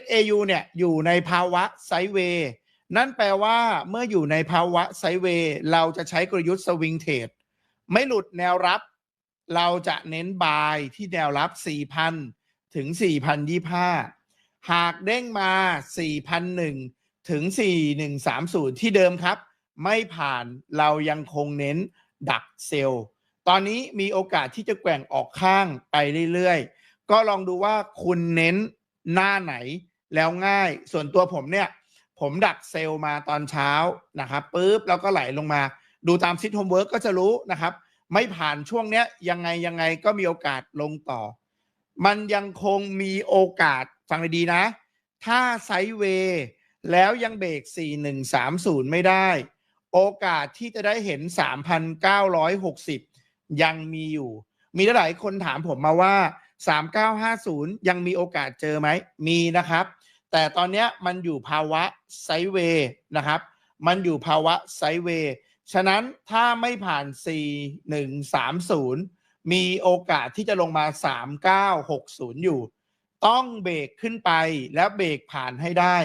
XAU เนี่ยอยู่ในภาวะไซด์เวย์นั่นแปลว่าเมื่ออยู่ในภาวะไซด์เวย์เราจะใช้กลยุทธ์สวิงเทรดไม่หลุดแนวรับ เราจะเน้นบายที่แนวรับ 4,000 ถึง 4,025 หากเด้งมา 4,001 ถึง 4130 ที่เดิมครับ ไม่ผ่านเรายังคงเน้นดักเซลล์ตอนนี้มีโอกาสที่จะแกว่งออกข้างไปเรื่อยๆ ก็ลองดูว่าคุณเน้น หน้าไหนแล้วง่าย ส่วนตัวผมเนี่ย ผมดักเซลล์มาตอนเช้านะครับปุ๊บแล้วก็ไหลลงมา ดูตามซิทโฮมเวิร์กก็จะรู้นะครับ ไม่ผ่านช่วงเนี้ยยังไงยังไงก็มีโอกาสลงต่อ มันยังคงมีโอกาสฟังดีๆนะ ถ้าไซด์เวย์แล้วยังเบรก 4130 ไม่ได้ โอกาสที่จะได้เห็น 3,960 ยังมีอยู่ มีหลายคนถามผมมาว่า 3950 ยังมีโอกาสเจอไหม มีนะครับ แต่ตอนนี้มันอยู่ภาวะไซเวย์นะครับ มันอยู่ภาวะไซเวย์ ฉะนั้นถ้าไม่ผ่าน 4130 มีโอกาสที่จะลงมา 3960 อยู่ ต้องเบรกขึ้นไปแล้วเบรกผ่านให้ได้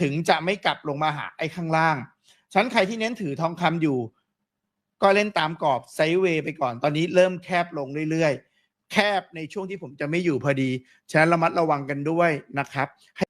ถึงจะไม่กลับลงมาหาไอ้ข้างล่าง ฉะนันใครที่เน้นถือทองคำอยู่ ก็เล่นตามกรอบไซเวย์ไปก่อน ตอนนี้เริ่มแคบลงเรื่อยๆ แคบในช่วงที่ผมจะไม่อยู่พอดี ฉะนั้นระมัดระวังกันด้วยนะครับ